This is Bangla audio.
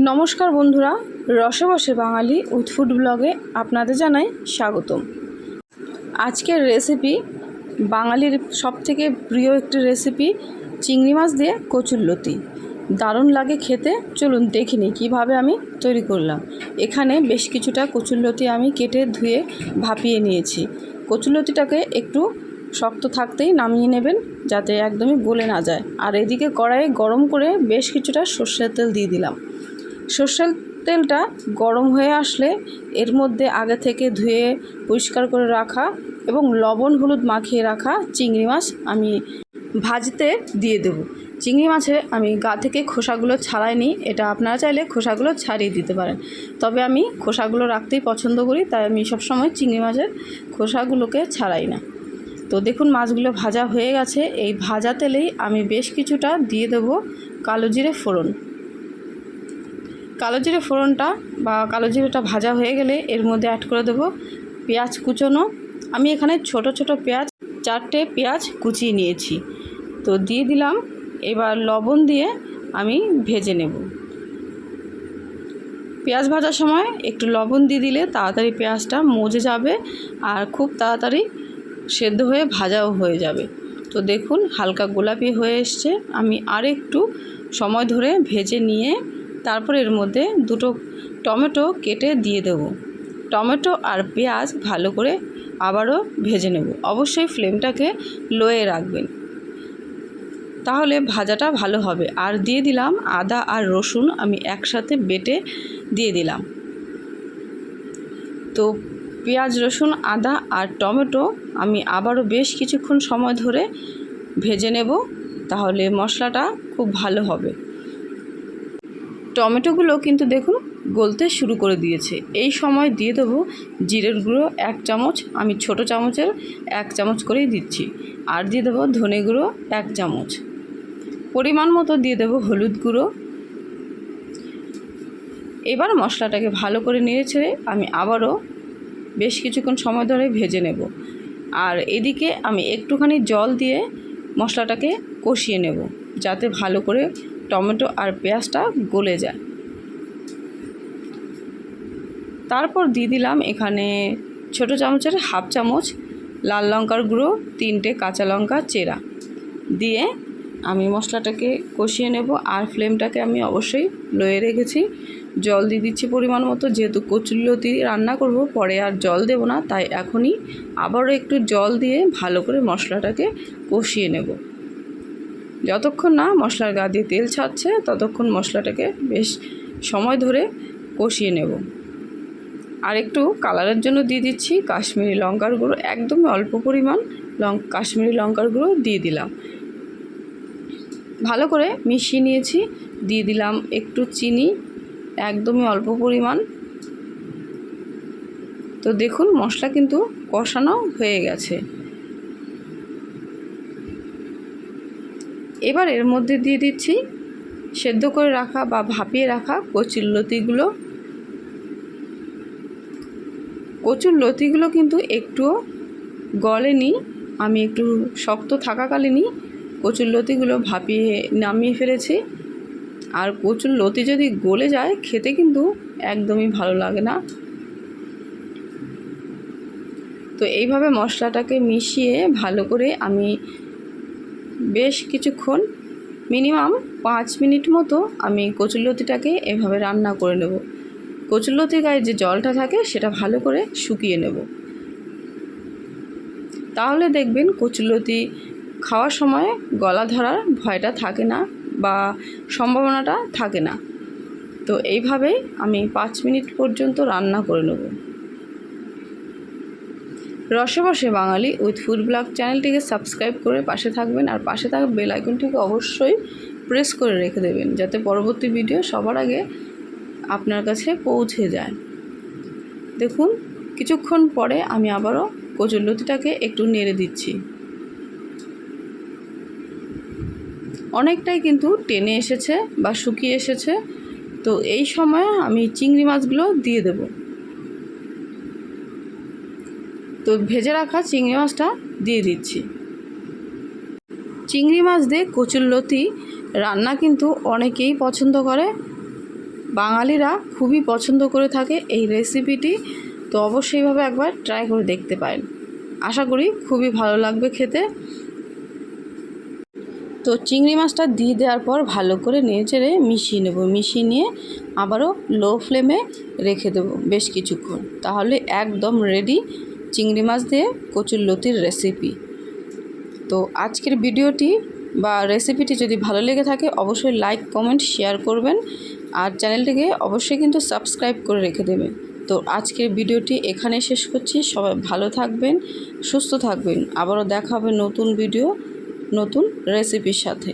নমস্কার বন্ধুরা রসে বসে বাঙালি উইথ ফুড ব্লগে আপনাদের জানাই স্বাগতম। আজকের রেসিপি বাঙালির সবথেকে প্রিয় একটি রেসিপি চিংড়ি মাছ দিয়ে কচুরলতি দারুণ লাগে খেতে, চলুন দেখিনি কীভাবে আমি তৈরি করলাম। এখানে বেশ কিছুটা কচুরলতি আমি কেটে ধুয়ে ভাপিয়ে নিয়েছি। কচুরলতিটাকে একটু শক্ত থাকতেই নামিয়ে নেবেন যাতে একদমই গলে না যায়। আর এদিকে কড়াইয়ে গরম করে বেশ কিছুটা সর্ষের তেল দিয়ে দিলাম। সর্ষের তেলটা গরম হয়ে আসলে এর মধ্যে আগে থেকে ধুয়ে পরিষ্কার করে রাখা এবং লবণ, হলুদ মাখিয়ে রাখা চিংড়ি মাছ আমি ভাজতে দিয়ে দেব। চিংড়ি মাছে আমি গা থেকে খোসাগুলো ছাড়াই নিই এটা আপনারা চাইলে খোসাগুলো ছাড়িয়ে দিতে পারেন। তবে আমি খোসাগুলো রাখতেই পছন্দ করি, তাই আমি সবসময় চিংড়ি মাছের খোসাগুলোকে ছাড়াই না। তো দেখুন মাছগুলো ভাজা হয়ে গেছে, এই ভাজা তেলেই আমি বেশ কিছুটা দিয়ে দেব কালো জিরে ফোড়ন। কালো জিরে ফোড়নটা বা কালো জিরেটা ভাজা হয়ে গেলে এর মধ্যে অ্যাড করে দেবো পেঁয়াজ কুচোনো। আমি এখানে ছোট ছোট পেঁয়াজ, চারটে পেঁয়াজ কুচিয়ে নিয়েছি। তো দিয়ে দিলাম, এবার লবণ দিয়ে আমি ভেজে নেব। পেঁয়াজ ভাজার সময় একটু লবণ দিয়ে দিলে তাড়াতাড়ি পেঁয়াজটা মজে যাবে আর খুব তাড়াতাড়ি সেদ্ধ হয়ে ভাজাও হয়ে যাবে। তো দেখুন, হালকা গোলাপি হয়ে এসছে। আমি আর একটু সময় ধরে ভেজে নিয়ে তারপর এর মধ্যে দুটো টমেটো কেটে দিয়ে দেব। টমেটো আর পেঁয়াজ ভালো করে আবারও ভেজে নেব। অবশ্যই ফ্লেমটাকে লোয়ে রাখবেন। তাহলে ভাজাটা ভালো হবে। আর দিয়ে দিলাম আদা আর রসুন আমি একসাথে বেটে দিয়ে দিলাম। তো পেঁয়াজ, রসুন, আদা আর টমেটো আমি আবারও বেশ কিছুক্ষণ সময় ধরে ভেজে নেব। তাহলে মশলাটা খুব ভালো হবে। টমেটোগুলো কিন্তু দেখুন গলতে শুরু করে দিয়েছে। এই সময় দিয়ে দেবো জিরের গুঁড়ো এক চামচ, আমি ছোট চামচের এক চামচ করেই দিচ্ছি। আর দিয়ে দেবো ধনে গুঁড়ো এক চামচ। পরিমাণ মতো দিয়ে দেবো হলুদ গুঁড়ো। এবার মশলাটাকে ভালো করে নেড়ে ছেড়ে আমি আবারও বেশ কিছুক্ষণ সময় ধরে ভেজে নেব। আর এদিকে আমি একটুখানি জল দিয়ে মশলাটাকে কষিয়ে নেব, যাতে ভালো করে টমেটো আর পেঁয়াজটা গলে যায়। তারপর দিয়ে দিলাম এখানে ছোট চামচের হাফ চামচ লাল লঙ্কার গুঁড়ো, তিনটে কাঁচা লঙ্কা চেরা। দিয়ে আমি মশলাটাকে কষিয়ে নেব আর ফ্লেমটাকে আমি অবশ্যই লয়ে রেখেছি। জল দিয়ে দিচ্ছি পরিমাণ মতো, যেহেতু কচুরলতি রান্না করব, পরে আর জল দেব না, তাই এখনই আবারও একটু জল দিয়ে ভালো করে মশলাটাকে কষিয়ে নেব। যতক্ষণ না মশলার গা দিয়ে তেল ছাড়ছে, ততক্ষণ মশলাটাকে বেশ সময় ধরে কষিয়ে নেব। আর একটু কালারের জন্য দিয়ে দিচ্ছি কাশ্মীরি লঙ্কার গুঁড়ো, একদমই অল্প পরিমাণ লং কাশ্মীরি লঙ্কার গুঁড়ো দিয়ে দিলাম। ভালো করে মিশিয়ে নিয়েছি, দিয়ে দিলাম একটু চিনি, একদমই অল্প পরিমাণ। তো দেখুন মশলা কিন্তু কষানো হয়ে গেছে। এবার এর মধ্যে দিয়ে দিচ্ছি সেদ্ধ করে রাখা বা ভাপিয়ে রাখা কচুর লতিগুলো। কচুর লতিগুলো কিন্তু একটুও গলেনি, আমি একটু শক্ত থাকাকালীনই কচুর লতিগুলো ভাপিয়ে নামিয়ে ফেলেছি। আর কচুর লতি যদি গলে যায়, খেতে কিন্তু একদমই ভালো লাগে না। তো এইভাবে মশলাটাকে মিশিয়ে ভালো করে আমি বেশ কিছুক্ষণ, মিনিমাম পাঁচ মিনিট মতো আমি কচুরলতিটাকে এভাবে রান্না করে নেব। কচুরলতির গায়ে যে জলটা থাকে সেটা ভালো করে শুকিয়ে নেব। তাহলে দেখবেন কচুরলতি খাওয়ার সময় গলা ধরার ভয়টা থাকে না বা সম্ভাবনাটা থাকে না। তো এইভাবেই আমি পাঁচ মিনিট পর্যন্ত রান্না করে নেব। রসে বসে বাঙালি উইথ ফুড ব্লগ চ্যানেলটিকে সাবস্ক্রাইব করে পাশে থাকবেন আর পাশে থাকা বেল আইকনটিকে অবশ্যই প্রেস করে রেখে দেবেন যাতে পরবর্তী ভিডিও সবার আগে আপনার কাছে পৌঁছে যায়। দেখুন, কিছুক্ষণ পরে আমি আবারও কচুরলতিটাকে একটু নেড়ে দিচ্ছি। অনেকটাই কিন্তু টেনে এসেছে বা শুকিয়ে এসেছে, তো এই সময় আমি চিংড়ি মাছগুলো দিয়ে দেব। তো ভেজে রাখা চিংড়ি মাছটা দিয়ে দিচ্ছি। চিংড়ি মাছ দিয়ে কচুর লতি রান্না কিন্তু অনেকেই পছন্দ করে। বাঙালিরা খুবই পছন্দ করে থাকে এই রেসিপিটি, তো অবশ্যইভাবে একবার ট্রাই করে দেখতে পারেন। আশা করি খুবই ভালো লাগবে খেতে। তো চিংড়ি মাছটা দিয়ে দেওয়ার পর ভালো করে নেড়ে চেড়ে মিশিয়ে নেব। মিশিয়ে নিয়ে আবারও লো ফ্লেমে রেখে দেবো বেশ কিছুক্ষণ। তাহলে একদম রেডি চিংড়ি মাছ দিয়ে কচুর লতির রেসিপি তো আজকের ভিডিওটি বা রেসিপিটি যদি ভালো লেগে থাকে, অবশ্যই লাইক কমেন্ট শেয়ার করবেন। আর চ্যানেলটিকে অবশ্যই কিন্তু সাবস্ক্রাইব করে রেখে দেবেন। তো আজকের ভিডিওটি এখানে শেষ করছি। সবাই ভালো থাকবেন, সুস্থ থাকবেন। আবারও দেখা হবে নতুন ভিডিও, নতুন রেসিপির সাথে।